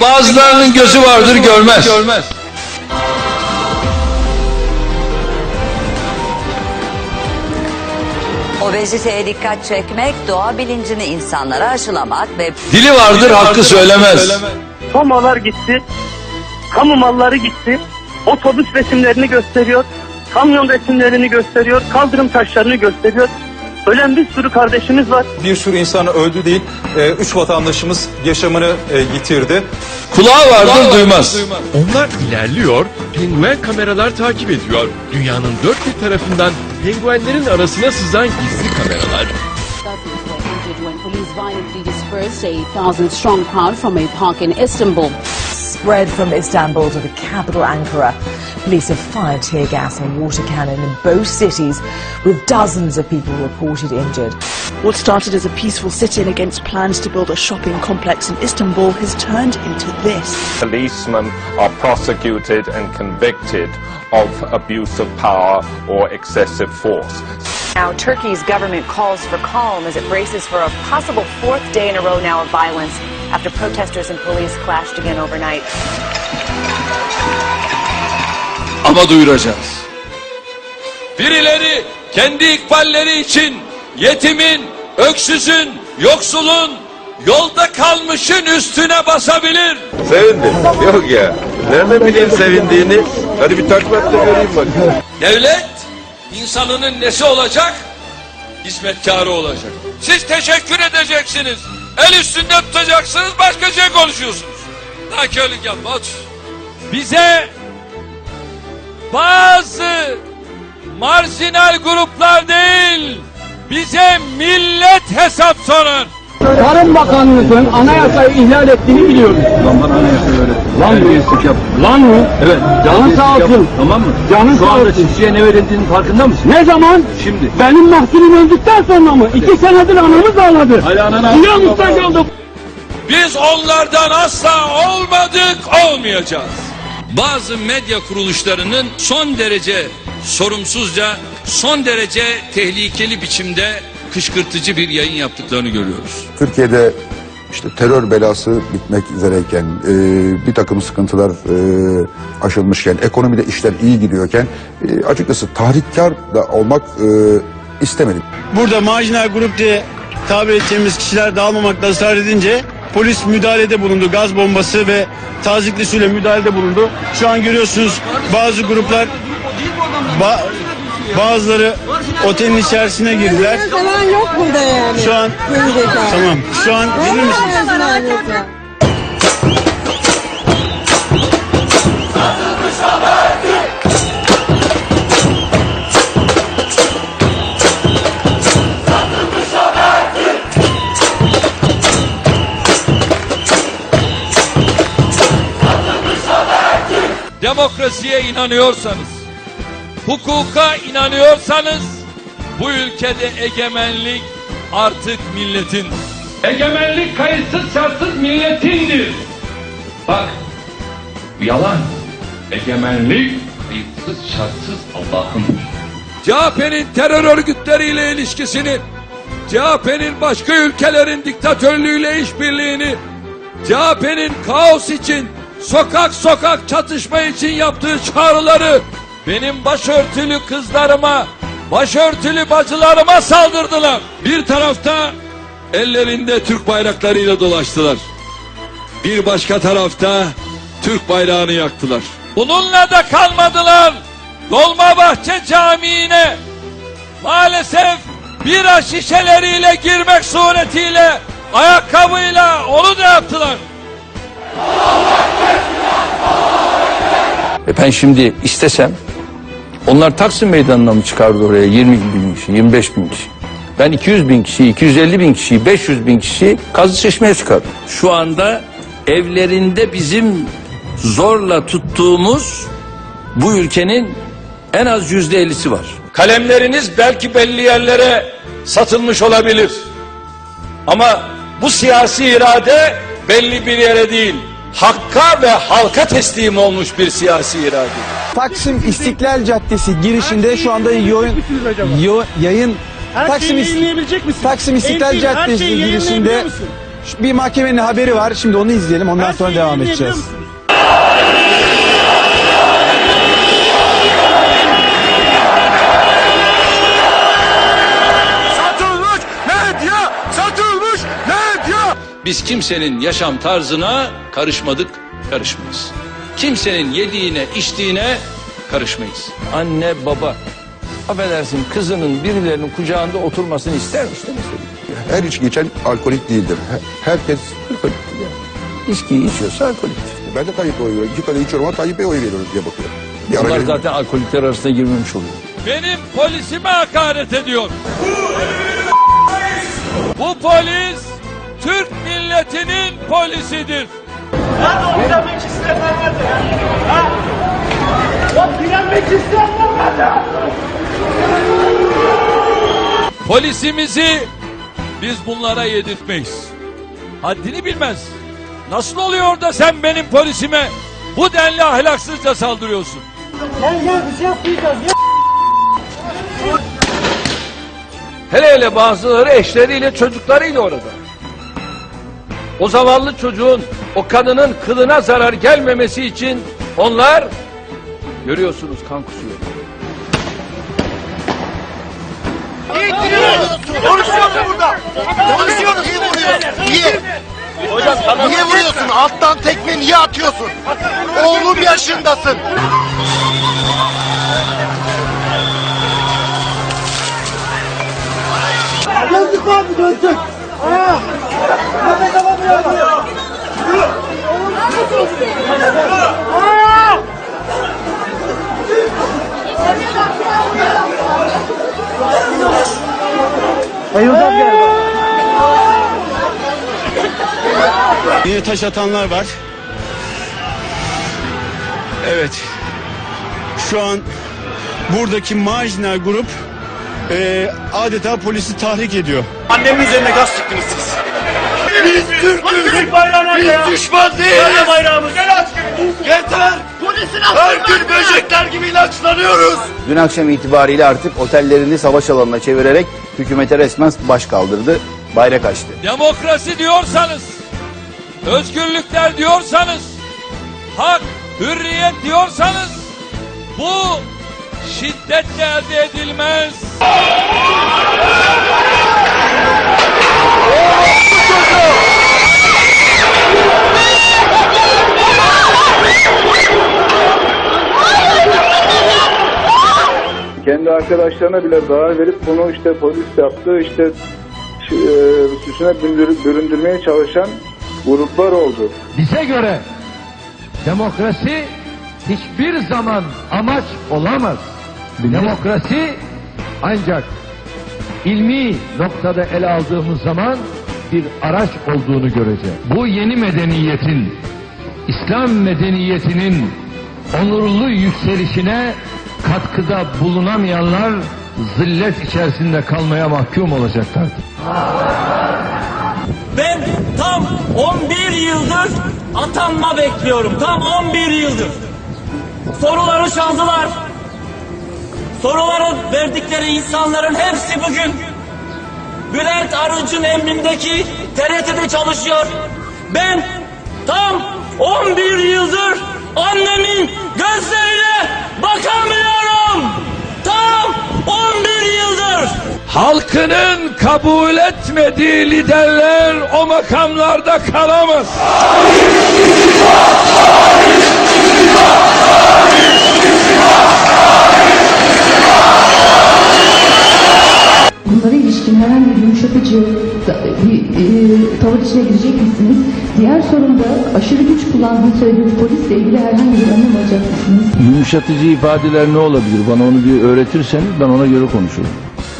bazılarının gözü vardır görmez. Obeziteye dikkat çekmek, doğa bilincini insanlara aşılamak ve Dili vardır hakkı söylemez. Tomalar gitti. Kamu malları gitti. Otobüs resimlerini gösteriyor. Kamyon resimlerini gösteriyor. Kaldırım taşlarını gösteriyor. Ölen bir sürü kardeşimiz var. Bir sürü insanı öldü değil, e, üç vatandaşımız yaşamını e, yitirdi. Kulağı vardır duymaz. Onlar ilerliyor, penguen kameralar takip ediyor. Dünyanın dört bir tarafından penguenlerin arasına sızan gizli kameralar Dozens were injured when police violently dispersed a thousand-strong crowd from a park in Istanbul. spread from Istanbul to the capital Ankara. Police have fired tear gas and water cannon in both cities, with dozens of people reported injured. What started as a peaceful sit-in against plans to build a shopping complex in Istanbul has turned into this. policemen are prosecuted and convicted of abuse of power or excessive force. Now, Turkey's government calls for calm as it braces for a possible fourth day in a row now of violence after protesters and police clashed again overnight. Ama duyuracağız. Birileri kendi ikballeri için yetimin, öksüzün, yoksulun, yolda kalmışın üstüne basabilir. Sevindim. Yok ya. Nerede bileyim sevindiğini? Hadi bir taklat da göreyim bakayım. Devlet insanının nesi olacak? Hizmetkarı olacak. Siz teşekkür edeceksiniz. El üstünde tutacaksınız başka şey konuşuyorsunuz. Nankörlük yapma otur. Bize bazı marjinal gruplar değil bize millet hesap sorar. Tarım Bakanlığı'nın anayasayı ihlal ettiğini biliyoruz. Lan bana anayasayı öğret. Lan bu Lan mı? Evet. Canın sağ olsun. Tamam mı? Canın sağ olsun. çiftçiye ne verildiğinin farkında mısın? Ne zaman? Şimdi. Benim mahsulüm öldükten sonra mı? İki senedir anamız ağladı. Hala anana. Niye muhtaç olduk? Biz onlardan asla olmadık, olmayacağız. Bazı medya kuruluşlarının son derece sorumsuzca, son derece tehlikeli biçimde kışkırtıcı bir yayın yaptıklarını görüyoruz. Türkiye'de işte terör belası bitmek üzereyken, e, bir takım sıkıntılar e, aşılmışken, ekonomide işler iyi gidiyorken e, açıkçası tahrikkar da olmak e, istemedim. Burada marjinal grup diye tabir ettiğimiz kişiler dağılmamakta ısrar edince polis müdahalede bulundu. Gaz bombası ve tazikli suyla müdahalede bulundu. Şu an görüyorsunuz bazı gruplar ba- bazıları otelin içerisine girdiler. Falan yok burada yani. Şu an tamam. Şu an gelir misiniz? Demokrasiye inanıyorsanız, hukuka inanıyorsanız bu ülkede egemenlik artık milletin. Egemenlik kayıtsız şartsız milletindir. Bak, yalan. Egemenlik kayıtsız şartsız Allah'ındır. CHP'nin terör örgütleriyle ilişkisini, CHP'nin başka ülkelerin diktatörlüğüyle işbirliğini, CHP'nin kaos için, sokak sokak çatışma için yaptığı çağrıları benim başörtülü kızlarıma, başörtülü bacılarıma saldırdılar. Bir tarafta ellerinde Türk bayraklarıyla dolaştılar. Bir başka tarafta Türk bayrağını yaktılar. Bununla da kalmadılar. Dolmabahçe Camii'ne maalesef bira şişeleriyle girmek suretiyle ayakkabıyla onu da yaptılar. E ben şimdi istesem onlar Taksim Meydanı'na mı çıkardı oraya 20 bin kişi, 25 bin kişi? Ben 200 bin kişi, 250 bin kişi, 500 bin kişi kazı çeşmeye çıkardım. Şu anda evlerinde bizim zorla tuttuğumuz bu ülkenin en az yüzde ellisi var. Kalemleriniz belki belli yerlere satılmış olabilir. Ama bu siyasi irade belli bir yere değil, hakka ve halka teslim olmuş bir siyasi irade. Taksim İstiklal Caddesi girişinde şu anda yoyun, yo- yayın Taksim, İst- Taksim İstiklal Caddesi girişinde Bir mahkemenin haberi var. Şimdi onu izleyelim. Ondan sonra devam edeceğiz. Biz kimsenin yaşam tarzına karışmadık, karışmayız. Kimsenin yediğine, içtiğine karışmayız. Anne, baba, affedersin kızının birilerinin kucağında oturmasını ister mi? İstemez. Her içki içen alkolik değildir. He- Herkes alkoliktir. İçkiyi içiyorsa alkoliktir. Ben de Tayyip'e oy veriyorum. İki kadeh içiyorum ama Tayyip'e oy veriyoruz diye bakıyorum. Bir Bunlar zaten alkolikler arasında girmemiş oluyor. Benim polisime hakaret ediyor. Bu polis Türk milletinin polisidir. Polisimizi biz bunlara yedirtmeyiz. Haddini bilmez. Nasıl oluyor da sen benim polisime bu denli ahlaksızca saldırıyorsun? Hele hele bazıları eşleriyle çocuklarıyla orada. O zavallı çocuğun, o kadının kılına zarar gelmemesi için onlar görüyorsunuz kan kusuyor. Konuşuyorsun burada. Konuşuyorsun. Niye vuruyorsun? Niye? Niye vuruyorsun? Alttan tekme niye atıyorsun? Oğlum yaşındasın. Döndük abi döndük. Aa! Nefes Aa! Bayılacağım galiba. Yine taş atanlar var. Evet. Şu an buradaki marjinal grup e, adeta polisi tahrik ediyor. Annemin üzerine gaz çıktınız siz. Biz Türk'üz. Biz düşman değiliz. Böyle bayrağımız. Yeter. Polisin Her gün böcekler gibi ilaçlanıyoruz. Dün akşam itibariyle artık otellerini savaş alanına çevirerek hükümete resmen baş kaldırdı, bayrak açtı. Demokrasi diyorsanız, özgürlükler diyorsanız, hak, hürriyet diyorsanız bu şiddetle elde edilmez. Kendi arkadaşlarına bile zarar verip bunu işte polis yaptı işte e, büründür- büründürmeye çalışan gruplar oldu. Bize göre demokrasi hiçbir zaman amaç olamaz. Demokrasi ancak ilmi noktada ele aldığımız zaman bir araç olduğunu göreceğiz. Bu yeni medeniyetin, İslam medeniyetinin onurlu yükselişine katkıda bulunamayanlar zillet içerisinde kalmaya mahkum olacaklardır. Ben tam 11 yıldır atanma bekliyorum. Tam 11 yıldır. Soruları çaldılar. Soruları verdikleri insanların hepsi bugün Bülent Arınç'ın emrindeki TRT'de çalışıyor. Ben tam 11 yıldır annemin gözlerine bakamıyorum. Tam 11 yıldır. Halkının kabul etmediği liderler o makamlarda kalamaz. Bunlara ilişkin herhangi bir yumuşatıcı tavır içine girecek misiniz? Diğer sorun da aşırı güç kullandığını söylediğiniz polisle ilgili herhangi bir önlem alacak mısınız? Yumuşatıcı ifadeler ne olabilir? Bana onu bir öğretirseniz ben ona göre konuşurum.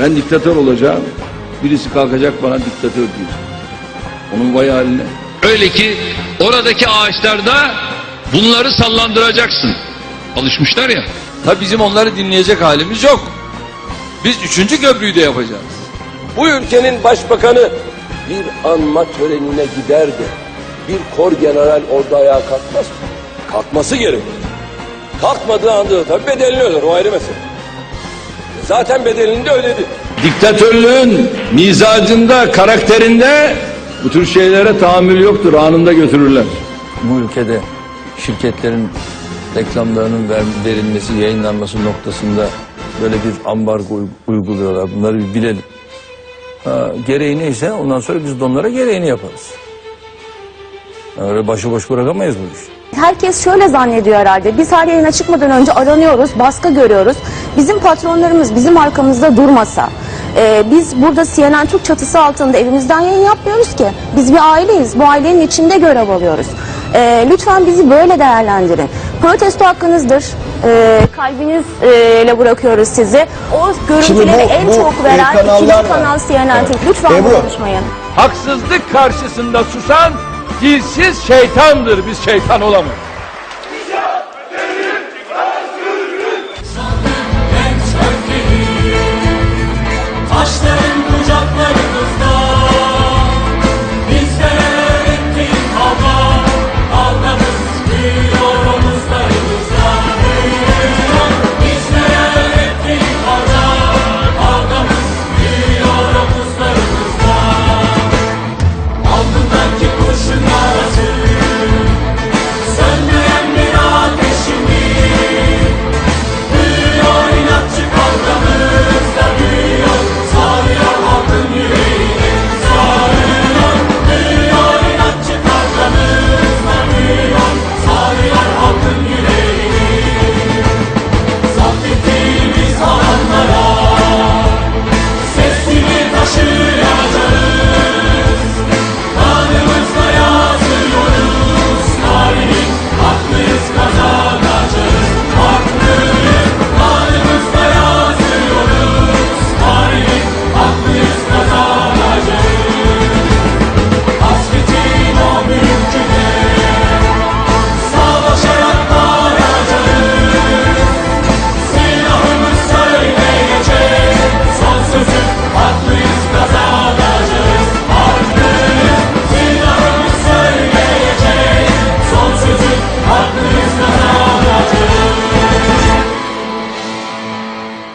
Ben diktatör olacağım. Birisi kalkacak bana diktatör diyecek. Onun vay haline. Öyle ki oradaki ağaçlarda bunları sallandıracaksın. Alışmışlar ya. Tabi bizim onları dinleyecek halimiz yok. Biz üçüncü köprüyü de yapacağız. Bu ülkenin başbakanı bir anma törenine gider de bir kor general orada ayağa kalkmaz mı? Kalkması gerekir. Kalkmadığı anda da tabii bedelini öder o ayrı mesele. Zaten bedelini de ödedi. Diktatörlüğün mizacında, karakterinde Bu tür şeylere tahammül yoktur. Anında götürürler. Bu ülkede şirketlerin reklamlarının ver- verilmesi, yayınlanması noktasında böyle bir ambargo uy- uyguluyorlar. Bunları bir bilelim. Ha, gereği neyse ondan sonra biz de onlara gereğini yaparız. Öyle başıboş bırakamayız bu işi. Herkes şöyle zannediyor herhalde. Biz her yayına çıkmadan önce aranıyoruz, baskı görüyoruz. Bizim patronlarımız bizim arkamızda durmasa, e, biz burada CNN Türk çatısı altında evimizden yayın yapmıyoruz ki. Biz bir aileyiz. Bu ailenin içinde görev alıyoruz. E, lütfen bizi böyle değerlendirin. Protesto hakkınızdır. E, kalbinizle bırakıyoruz sizi. O görüntüleri bu- en bu, çok e, veren kanallar ikinci var. kanal CNN Türk. Lütfen Ebru. bunu unutmayın. Haksızlık karşısında susan dilsiz şeytandır. Biz şeytan olamayız.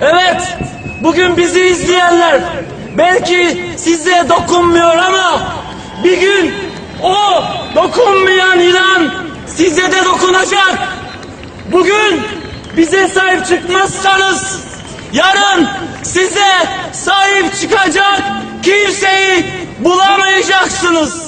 Evet, bugün bizi izleyenler belki size dokunmuyor ama bir gün o dokunmayan ilan size de dokunacak. Bugün bize sahip çıkmazsanız yarın size sahip çıkacak kimseyi bulamayacaksınız.